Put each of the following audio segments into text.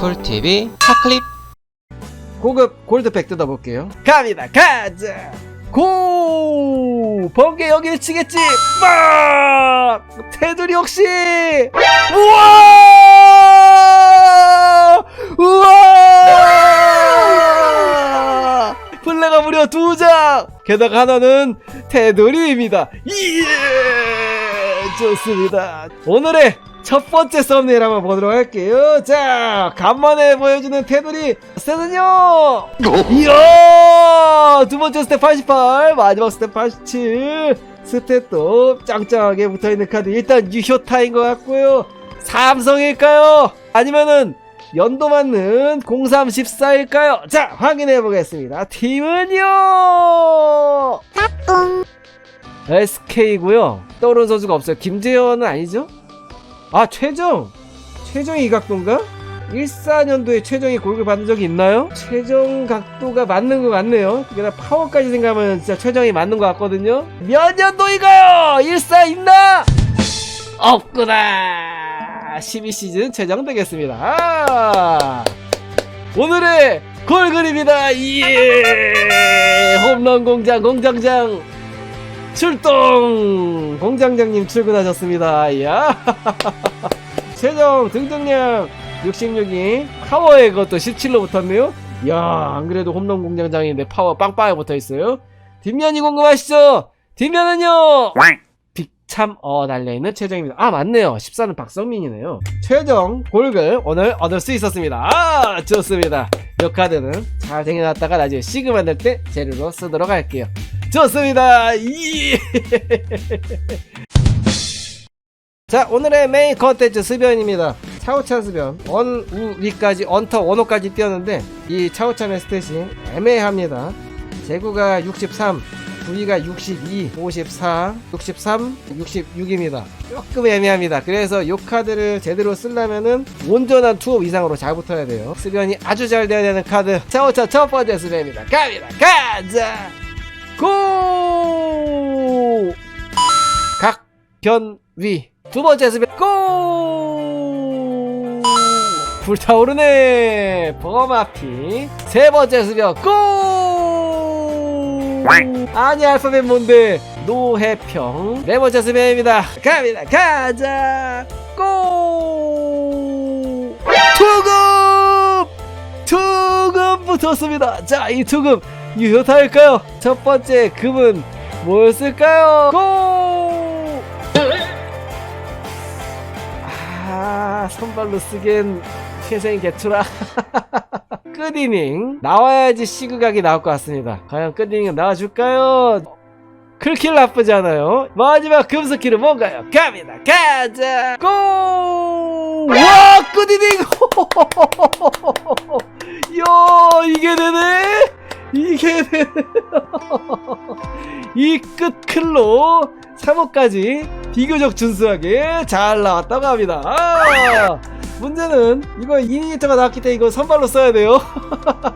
쿨TV 차클립 고급 골드백 뜯어볼게요. 갑니다. 가자. 고! 번개 여기를 치겠지. 막! 테두리 혹시 우와! 우와! 플레가 무려 두 장. 게다가 하나는 테두리입니다. 예! 좋습니다. 오늘의 첫 번째 썸네일 한번 보도록 할게요. 자, 간만에 보여주는 테두리 스탯은요. 이야! 두 번째 스탯 88, 마지막 스탯 87. 스탯도 짱짱하게 붙어있는 카드. 일단 유효타인 것 같고요. 삼성일까요? 아니면은 연도 맞는 0314일까요? 자, 확인해 보겠습니다. 팀은요! SK고요. 떠오르는 선수가 없어요. 김재현은 아니죠? 아, 최정! 최정이 이 각도인가? 14년도에 최정이 골을 받은 적이 있나요? 최정 각도가 맞는 것 같네요. 게다가 파워까지 생각하면 진짜 최정이 맞는 것 같거든요. 몇 년도이가요? 14 있나? 없구나. 12시즌 최정 되겠습니다. 아! 오늘의 골 그림이다. 예! 홈런 공장 공장장 출동! 공장장님 출근하셨습니다. 야 최정 등등량 66이 파워에 그것도 17로 붙었네요. 야, 안 그래도 홈런 공장장인데 파워 빵빵하게 붙어 있어요. 뒷면이 궁금하시죠? 뒷면은요. 빅참 어 달려 있는 최정입니다. 아 맞네요. 14는 박성민이네요. 최정 골글 오늘 얻을 수 있었습니다. 아 좋습니다. 이 카드는 잘 쟁여놨다가 나중에 시그 만들 때 재료로 쓰도록 할게요. 좋습니다. 이. 자 오늘의 메인 컨텐츠 습연입니다. 차오찬 습연 언우위까지 언터 원호까지 뛰었는데 이 차오찬의 스탯이 애매합니다. 제구가 63, 부위가 62, 54, 63, 66입니다. 조금 애매합니다. 그래서 이 카드를 제대로 쓰려면은 온전한 투업 이상으로 잘 붙어야 돼요. 습연이 아주 잘 돼야 되는 카드. 차오찬 첫 번째 습연입니다. 갑니다. 가자. 고! 각변위. 두 번째 습연 고! 불타오르네. 범아피. 세 번째 습연 고! 아니 알파벳 뭔데? 노해평. 네 번째 습연입니다. 갑니다. 가자. 고! 투금! 투금 붙었습니다. 자, 이 투금 유효타일까요? 첫 번째 금은 뭐였을까요? 고! 아, 선발로 쓰기엔 태생이 개투라. 끝이닝 나와야지 시그각이 나올 것 같습니다. 과연 끝이닝은 나와줄까요? 클킬 나쁘지 않아요. 마지막 금스킬은 뭔가요? 갑니다. 가자. 고! 와, 끝이닝! 이야, 이게 되네? 이게 되네. 이 끝 클로 3호까지 비교적 준수하게 잘 나왔다고 합니다. 아, 문제는 이거 이니게이터가 나왔기 때문에 이거 선발로 써야 돼요.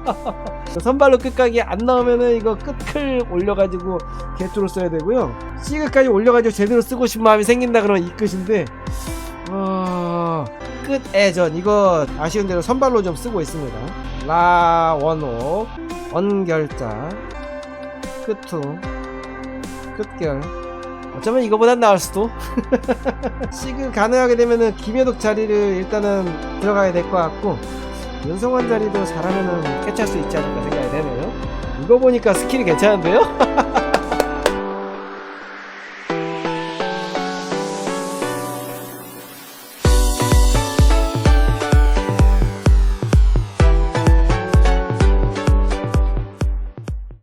선발로 끝까지 안 나오면은 이거 끝클 올려가지고 개투로 써야 되고요. C끝까지 올려가지고 제대로 쓰고 싶은 마음이 생긴다 그러면 이 끝인데 어, 끝 애전 이거 아쉬운 대로 선발로 좀 쓰고 있습니다. 라 원호 언결자 끝투 끝결. 어쩌면 이거보단 나을 수도? 시그 가능하게 되면은 김효덕 자리를 일단은 들어가야 될 것 같고 윤성환 자리도 잘하면은 캐치할 수 있지 않을까 생각이 되네요. 이거 보니까 스킬이 괜찮은데요?